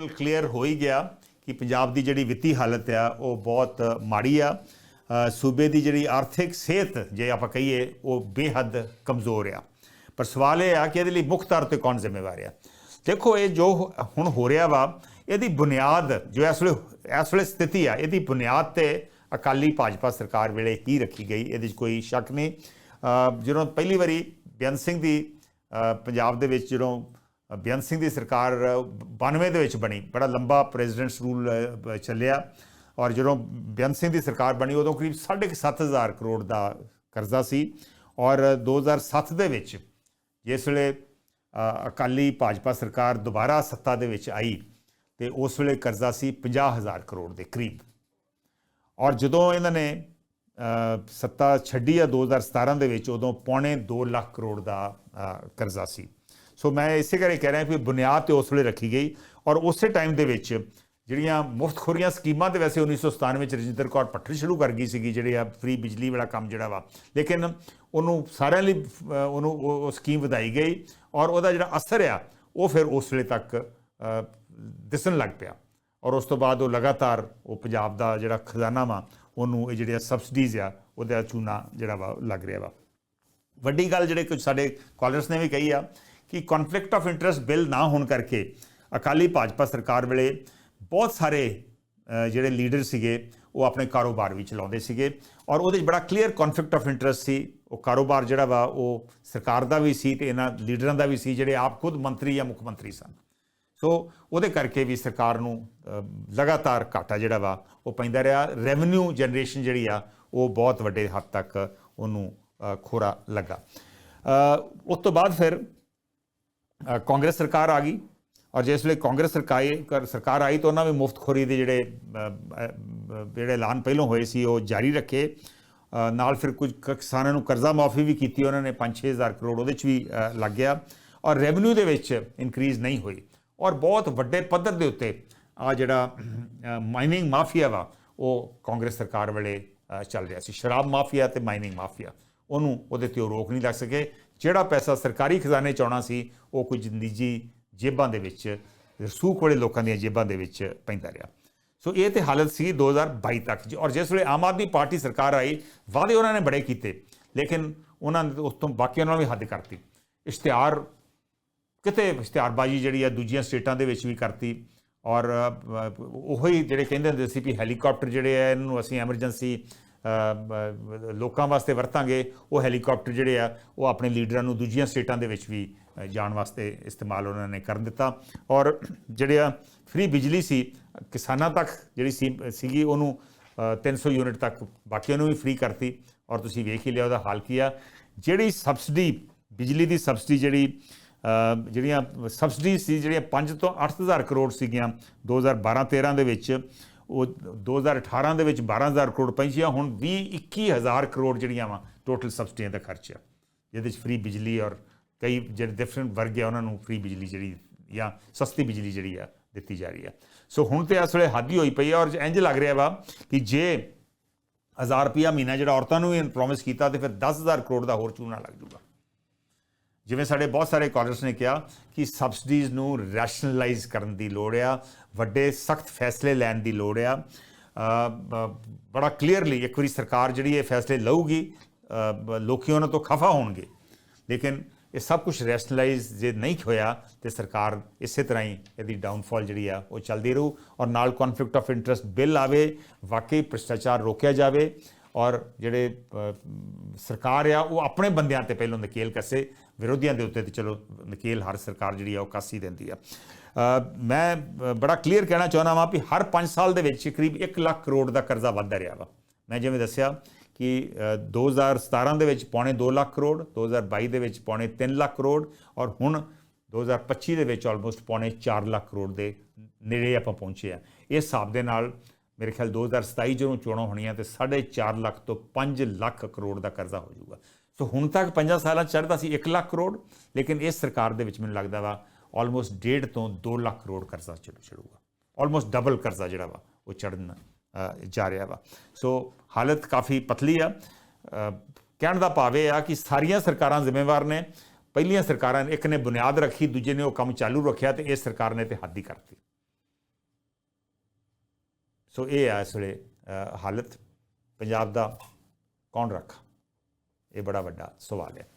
ਬਿਲਕੁਲ ਕਲੀਅਰ ਹੋ ਹੀ ਗਿਆ ਕਿ ਪੰਜਾਬ ਦੀ ਜਿਹੜੀ ਵਿੱਤੀ ਹਾਲਤ ਆ, ਉਹ ਬਹੁਤ ਮਾੜੀ ਆ। ਸੂਬੇ ਦੀ ਜਿਹੜੀ ਆਰਥਿਕ ਸਿਹਤ ਜੇ ਆਪਾਂ ਕਹੀਏ, ਉਹ ਬੇਹੱਦ ਕਮਜ਼ੋਰ ਆ। ਪਰ ਸਵਾਲ ਇਹ ਆ ਕਿ ਇਹਦੇ ਲਈ ਮੁੱਖ ਤੌਰ ਤੇ ਕੌਣ ਜ਼ਿੰਮੇਵਾਰ ਆ? ਦੇਖੋ, ਇਹ ਜੋ ਹੁਣ ਹੋ ਰਿਹਾ ਵਾ, ਇਹਦੀ ਬੁਨਿਆਦ ਜੋ ਇਸ ਵੇਲੇ ਇਸ ਵੇਲੇ ਸਥਿਤੀ ਆ, ਇਹਦੀ ਬੁਨਿਆਦ ਤੇ ਅਕਾਲੀ ਭਾਜਪਾ ਸਰਕਾਰ ਵੇਲੇ ਹੀ ਰੱਖੀ ਗਈ, ਇਹਦੇ 'ਚ ਕੋਈ ਸ਼ੱਕ ਨਹੀਂ। ਜਦੋਂ ਪਹਿਲੀ ਵਾਰੀ ਬੇਅੰਤ ਸਿੰਘ ਦੀ ਪੰਜਾਬ ਦੇ ਵਿੱਚ ਜਦੋਂ ਬੇਅੰਤ ਸਿੰਘ ਦੀ ਸਰਕਾਰ ਅ, 92 ਦੇ ਵਿੱਚ ਬਣੀ। ਬੜਾ ਲੰਬਾ ਪ੍ਰੈਜ਼ੀਡੈਂਟਸ ਰੂਲ ਚੱਲਿਆ। ਔਰ ਜਦੋਂ ਬੇਅੰਤ ਸਿੰਘ ਦੀ ਸਰਕਾਰ ਬਣੀ ਉਦੋਂ ਕਰੀਬ 7.5000 ਕਰੋੜ ਦਾ ਕਰਜ਼ਾ ਸੀ। ਔਰ 2007 ਦੇ ਵਿੱਚ ਜਿਸ ਵੇਲੇ ਅਕਾਲੀ ਭਾਜਪਾ ਸਰਕਾਰ ਦੁਬਾਰਾ ਸੱਤਾ ਦੇ ਵਿੱਚ ਆਈ ਤੇ ਉਸ ਵੇਲੇ ਕਰਜ਼ਾ ਸੀ 50000 ਕਰੋੜ ਦੇ ਕਰੀਬ। ਔਰ ਜਦੋਂ ਇਹਨਾਂ ਨੇ ਸੱਤਾ ਛੱਡੀ ਆ 2017 ਦੇ ਵਿੱਚ ਉਦੋਂ ਪੌਣੇ 2 ਲੱਖ ਕਰੋੜ ਦਾ ਕਰਜ਼ਾ ਸੀ। ਸੋ ਮੈਂ ਇਸੇ ਕਰਕੇ ਕਹਿ ਰਿਹਾ ਕਿ ਬੁਨਿਆਦ ਤੇ ਉਸ ਵੇਲੇ ਰੱਖੀ ਗਈ ਔਰ ਉਸੇ ਟਾਈਮ ਦੇ ਵਿੱਚ ਜਿਹੜੀਆਂ ਮੁਫਤਖੋਰੀਆਂ ਸਕੀਮਾਂ ਤੇ ਵੈਸੇ 1997 ਵਿੱਚ ਰਜਿੰਦਰ ਕੌਰ ਪੱਠਲ ਸ਼ੁਰੂ ਕਰ ਗਈ ਸੀਗੀ ਜਿਹੜੇ ਆ ਫ੍ਰੀ ਬਿਜਲੀ ਵਾਲਾ ਕੰਮ ਜਿਹੜਾ ਵਾ। ਲੇਕਿਨ ਉਹਨੂੰ ਸਾਰਿਆਂ ਲਈ ਉਹਨੂੰ ਉਹ ਉਹ ਸਕੀਮ ਵਧਾਈ ਗਈ ਔਰ ਉਹਦਾ ਜਿਹੜਾ ਅਸਰ ਆ ਉਹ ਫਿਰ ਉਸ ਵੇਲੇ ਤੱਕ ਅ, ਦਿਸਣ ਲੱਗ ਪਿਆ। ਔਰ ਉਸ ਤੋਂ ਬਾਅਦ ਉਹ ਲਗਾਤਾਰ ਉਹ ਪੰਜਾਬ ਦਾ ਜਿਹੜਾ ਖਜ਼ਾਨਾ ਵਾ ਉਹਨੂੰ ਇਹ ਜਿਹੜੀਆਂ ਸਬਸਿਡੀਜ਼ ਆ ਉਹਦਾ ਚੂਨਾ ਜਿਹੜਾ ਵਾ ਲੱਗ ਰਿਹਾ ਵਾ। ਵੱਡੀ ਗੱਲ ਜਿਹੜੇ ਕੁਝ ਸਾਡੇ ਕਾਲਰਸ ਨੇ ਵੀ ਕਹੀ ਆ ਕਿ ਕਨਫਲਿਕਟ ਆਫ ਇੰਟਰਸਟ ਬਿੱਲ ਨਾ ਹੋਣ ਕਰਕੇ ਅਕਾਲੀ ਭਾਜਪਾ ਸਰਕਾਰ ਵੇਲੇ ਬਹੁਤ ਸਾਰੇ ਜਿਹੜੇ ਲੀਡਰ ਸੀਗੇ, ਉਹ ਆਪਣੇ ਕਾਰੋਬਾਰ ਵੀ ਚਲਾਉਂਦੇ ਸੀਗੇ ਔਰ ਉਹਦੇ 'ਚ ਬੜਾ ਕਲੀਅਰ ਕਨਫਲਿਕਟ ਆਫ ਇੰਟਰਸਟ ਸੀ। ਉਹ ਕਾਰੋਬਾਰ ਜਿਹੜਾ ਵਾ, ਉਹ ਸਰਕਾਰ ਦਾ ਵੀ ਸੀ ਤੇ ਇਹਨਾਂ ਲੀਡਰਾਂ ਦਾ ਵੀ ਸੀ, ਜਿਹੜੇ ਆਪ ਖੁਦ ਮੰਤਰੀ ਜਾਂ ਮੁੱਖ ਮੰਤਰੀ ਸਨ। ਸੋ ਉਹਦੇ ਕਰਕੇ ਵੀ ਸਰਕਾਰ ਨੂੰ ਲਗਾਤਾਰ ਘਾਟਾ ਜਿਹੜਾ ਵਾ, ਉਹ ਪੈਂਦਾ ਰਿਹਾ। ਰੈਵਨਿਊ ਜਨਰੇਸ਼ਨ ਜਿਹੜੀ ਆ, ਉਹ ਬਹੁਤ ਵੱਡੇ ਹੱਦ ਤੱਕ ਉਹਨੂੰ ਖੋਰਾ ਲੱਗਾ। ਉਸ ਤੋਂ ਬਾਅਦ ਫਿਰ ਕਾਂਗਰਸ ਸਰਕਾਰ ਆ ਗਈ ਔਰ ਜਿਸ ਵੇਲੇ ਕਾਂਗਰਸ ਸਰਕਾਰ ਸਰਕਾਰ ਆਈ ਤਾਂ ਉਹਨਾਂ ਵੀ ਮੁਫਤਖੋਰੀ ਦੇ ਜਿਹੜੇ ਜਿਹੜੇ ਐਲਾਨ ਪਹਿਲਾਂ ਹੋਏ ਸੀ ਉਹ ਜਾਰੀ ਰੱਖੇ। ਨਾਲ ਫਿਰ ਕੁਝ ਕ- ਕਿਸਾਨਾਂ ਨੂੰ ਕਰਜ਼ਾ ਮਾਫੀ ਵੀ ਕੀਤੀ ਉਹਨਾਂ ਨੇ 5-6000 ਕਰੋੜ ਉਹਦੇ 'ਚ ਵੀ ਅ, ਲੱਗ ਗਿਆ ਔਰ ਰੈਵਨਿਊ ਦੇ ਵਿੱਚ ਇਨਕਰੀਜ਼ ਨਹੀਂ ਹੋਈ। ਔਰ ਬਹੁਤ ਵੱਡੇ ਪੱਧਰ ਦੇ ਉੱਤੇ ਆ ਜਿਹੜਾ ਮਾਈਨਿੰਗ ਮਾਫੀਆ ਵਾ ਉਹ ਕਾਂਗਰਸ ਸਰਕਾਰ ਵੇਲੇ ਚੱਲ ਰਿਹਾ ਸੀ। ਸ਼ਰਾਬ ਮਾਫੀਆ ਤੇ ਮਾਈਨਿੰਗ ਮਾਫੀਆ। ਉਹਨੂੰ ਉਹਦੇ ਤੇ ਉਹ ਰੋਕ ਨਹੀਂ ਲੱਗ ਸਕੇ। ਜਿਹੜਾ ਪੈਸਾ ਸਰਕਾਰੀ ਖਜ਼ਾਨੇ ਚ ਆਉਣਾ ਸੀ, ਉਹ ਕੁਝ ਨਿੱਜੀ ਜੇਬਾਂ ਦੇ ਵਿੱਚ, ਰਸੂਖ ਵਾਲੇ ਲੋਕਾਂ ਦੀਆਂ ਜੇਬਾਂ ਦੇ ਵਿੱਚ ਪੈਂਦਾ ਰਿਹਾ। ਸੋ ਇਹ ਤੇ ਹਾਲਤ ਸੀ 2022 ਤੱਕ ਜੀ। ਔਰ ਜਿਸ ਵੇਲੇ ਆਮ ਆਦਮੀ ਪਾਰਟੀ ਸਰਕਾਰ ਆਈ, ਵਾਅਦੇ ਉਹਨਾਂ ਨੇ ਬੜੇ ਕੀਤੇ, ਲੇਕਿਨ ਉਹਨਾਂ ਨੇ ਉਸ ਤੋਂ ਬਾਕੀਆਂ ਨਾਲ ਵੀ ਹੱਦ ਕਰਤੀ। ਇਸ਼ਤਿਹਾਰ, ਕਿਤੇ ਇਸ਼ਤਿਹਾਰਬਾਜ਼ੀ ਜਿਹੜੀ ਆ ਦੂਜੀਆਂ ਸਟੇਟਾਂ ਦੇ ਵਿੱਚ ਵੀ ਕਰਤੀ। ਔਰ ਉਹੀ ਜਿਹੜੇ ਕਹਿੰਦੇ ਹੁੰਦੇ ਸੀ ਵੀ ਹੈਲੀਕਾਪਟਰ ਜਿਹੜੇ ਆ, ਇਹਨਾਂ ਨੂੰ ਅਸੀਂ ਐਮਰਜੈਂਸੀ ਲੋਕਾਂ ਵਾਸਤੇ ਵਰਤਾਂਗੇ ਉਹ ਹੈਲੀਕਾਪਟਰ ਜਿਹੜੇ ਆ ਉਹ ਆਪਣੇ ਲੀਡਰਾਂ ਨੂੰ ਦੂਜੀਆਂ ਸਟੇਟਾਂ ਦੇ ਵਿੱਚ ਵੀ ਜਾਣ ਵਾਸਤੇ ਇਸਤੇਮਾਲ ਉਹਨਾਂ ਨੇ ਕਰਨ ਦਿੱਤਾ। ਔਰ ਜਿਹੜੇ ਆ ਫ੍ਰੀ ਬਿਜਲੀ ਸੀ ਕਿਸਾਨਾਂ ਤੱਕ ਜਿਹੜੀ ਸੀ ਸੀਗੀ ਉਹਨੂੰ ਅ, 300 ਯੂਨਿਟ ਤੱਕ ਬਾਕੀਆਂ ਨੂੰ ਵੀ ਫ੍ਰੀ ਕਰਤੀ। ਔਰ ਤੁਸੀਂ ਵੇਖ ਹੀ ਲਿਆ ਉਹਦਾ ਹਾਲ ਕੀ ਆ। ਜਿਹੜੀ ਸਬਸਿਡੀ ਬਿਜਲੀ ਦੀ ਸਬਸਿਡੀ ਜਿਹੜੀ ਜਿਹੜੀਆਂ ਸਬਸਿਡੀ ਸੀ ਜਿਹੜੀਆਂ 5 ਤੋਂ 8000 ਕਰੋੜ ਸੀਗੀਆਂ 2012-13 ਦੇ ਵਿੱਚ ਉਹ 2018 ਦੇ ਵਿੱਚ 12000 ਕਰੋੜ ਪਹੁੰਚੀਆਂ, ਹੁਣ 20 21000 ਕਰੋੜ ਜਿਹੜੀਆਂ ਵਾ ਟੋਟਲ ਸਬਸਿਡੀਆਂ ਦਾ ਖਰਚ ਆ। ਜਿਹਦੇ ਵਿੱਚ ਫ੍ਰੀ ਬਿਜਲੀ ਔਰ ਕਈ ਜਿਹੜੇ ਡਿਫਰੈਂਟ ਵਰਗ ਆ, ਉਹਨਾਂ ਨੂੰ ਫ੍ਰੀ ਬਿਜਲੀ ਜਿਹੜੀ ਜਾਂ ਸਸਤੀ ਬਿਜਲੀ ਜਿਹੜੀ ਆ, ਦਿੱਤੀ ਜਾ ਰਹੀ ਆ। ਸੋ ਹੁਣ ਤੇ ਇਸ ਵੇਲੇ ਹਾਦੀ ਹੋਈ ਪਈ ਆ ਔਰ ਇੰਜ ਲੱਗ ਰਿਹਾ ਵਾ ਕਿ ਜੇ 1000 ਰੁਪਿਆ ਮਹੀਨਾ ਜਿਹੜਾ ਔਰਤਾਂ ਨੂੰ ਪ੍ਰੋਮਿਸ ਕੀਤਾ ਤੇ ਫਿਰ 10000 ਕਰੋੜ ਦਾ ਹੋਰ ਚੂਨਾ ਲੱਗ ਜੂਗਾ। ਜਿਵੇਂ ਸਾਡੇ ਬਹੁਤ ਸਾਰੇ ਕਾਲਰਸ ਨੇ ਕਿਹਾ ਕਿ ਸਬਸਿਡੀਜ਼ ਨੂੰ ਰੈਸ਼ਨਲਾਈਜ਼ ਕਰਨ ਦੀ ਲੋੜ ਆ ਵੱਡੇ ਸਖਤ ਫੈਸਲੇ ਲੈਣ ਦੀ ਲੋੜ ਆ। ਬੜਾ ਕਲੀਅਰਲੀ ਇੱਕ ਵਾਰੀ ਸਰਕਾਰ ਜਿਹੜੀ ਇਹ ਫੈਸਲੇ ਲਊਗੀ ਅ, ਲੋਕੀ ਉਹਨਾਂ ਤੋਂ ਖਫਾ ਹੋਣਗੇ। ਲੇਕਿਨ ਇਹ ਸਭ ਕੁਝ ਰੈਸ਼ਨਲਾਈਜ਼ ਜੇ ਨਹੀਂ ਹੋਇਆ ਤੇ ਸਰਕਾਰ ਇਸੇ ਤਰ੍ਹਾਂ ਹੀ ਇਹਦੀ ਡਾਊਨਫਾਲ ਜਿਹੜੀ ਆ ਉਹ ਚੱਲਦੀ ਰਹੂ ਔਰ ਨਾਲ ਕਨਫਲਿਕਟ ਆਫ ਇੰਟਰਸਟ ਬਿੱਲ ਆਵੇ ਵਾਕਈ ਭ੍ਰਿਸ਼ਟਾਚਾਰ ਰੋਕਿਆ ਜਾਵੇ। ਔਰ ਜਿਹੜੇ ਸਰਕਾਰ ਆ ਉਹ ਆਪਣੇ ਬੰਦਿਆਂ ਤੇ ਪਹਿਲਾਂ ਨਕੇਲ ਕੱਸੇ ਵਿਰੋਧੀਆਂ ਦੇ ਉੱਤੇ ਤੇ ਚਲੋ ਨਕੇਲ ਹਰ ਸਰਕਾਰ ਜਿਹੜੀ ਆ ਉਹ ਕਾਸੀ ਦਿੰਦੀ ਆ। ਮੈਂ ਬੜਾ ਕਲੀਅਰ ਕਹਿਣਾ ਚਾਹੁੰਦਾ ਵਾਂ ਵੀ ਹਰ 5 ਸਾਲ ਦੇ ਵਿੱਚ ਕਰੀਬ 1 ਲੱਖ ਕਰੋੜ ਦਾ ਕਰਜ਼ਾ ਵੱਧਦਾ ਰਿਹਾ ਵਾ। ਮੈਂ ਜਿਵੇਂ ਦੱਸਿਆ ਕਿ ਅ, 2017 ਦੇ ਵਿੱਚ ਪੌਣੇ 2 ਲੱਖ ਕਰੋੜ 2022 ਦੇ ਵਿੱਚ ਪੌਣੇ 3 ਲੱਖ ਕਰੋੜ ਔਰ ਹੁਣ 2025 ਦੇ ਵਿੱਚ ਆਲਮੋਸਟ ਪੌਣੇ 4 ਲੱਖ ਕਰੋੜ ਦੇ ਨੇੜੇ ਆਪਾਂ ਪਹੁੰਚੇ ਆ। ਇਸ ਹਿਸਾਬ ਦੇ ਨਾਲ ਮੇਰੇ ਖਿਆਲ 2027 ਜਦੋਂ ਚੋਣਾਂ ਹੋਣੀਆਂ ਤੇ 4.5 ਲੱਖ ਤੋਂ 5 ਲੱਖ ਕਰੋੜ ਦਾ ਕਰਜ਼ਾ ਹੋ ਜਾਊਗਾ। ਸੋ ਹੁਣ ਤੱਕ 5 ਸਾਲਾਂ 'ਚ ਚੜ੍ਹਦਾ ਸੀ 1 ਲੱਖ ਕਰੋੜ, ਲੇਕਿਨ ਇਸ ਸਰਕਾਰ ਦੇ ਵਿੱਚ ਮੈਨੂੰ ਲੱਗਦਾ ਵਾ ਆਲਮੋਸਟ 1.5 ਤੋਂ 2 ਲੱਖ ਕਰੋੜ ਕਰਜ਼ਾ ਚੜ੍ਹ ਚੜੂਗਾ ਆਲਮੋਸਟ ਡਬਲ ਕਰਜ਼ਾ ਜਿਹੜਾ ਵਾ, ਉਹ ਚੜਨ ਜਾ ਰਿਹਾ ਵਾ। ਸੋ ਹਾਲਤ ਕਾਫੀ ਪਤਲੀ ਆ। ਕਹਿਣ ਦਾ ਭਾਵ ਇਹ ਆ ਕਿ ਸਾਰੀਆਂ ਸਰਕਾਰਾਂ ਜ਼ਿੰਮੇਵਾਰ ਨੇ। ਪਹਿਲੀਆਂ ਸਰਕਾਰਾਂ ਨੇ ਇੱਕ ਨੇ ਬੁਨਿਆਦ ਰੱਖੀ, ਦੂਜੇ ਨੇ ਉਹ ਕੰਮ ਚਾਲੂ ਰੱਖਿਆ ਤੇ ਇਸ ਸਰਕਾਰ ਨੇ ਤੇ ਹੱਦ ਹੀ ਕਰਤੀ। ਸੋ ਇਹ ਆ ਇਸ ਵੇਲੇ ਹਾਲਤ ਪੰਜਾਬ ਦਾ ਕੌਣ ਰੱਖਾ? ਇਹ ਬੜਾ ਵੱਡਾ ਸਵਾਲ ਹੈ।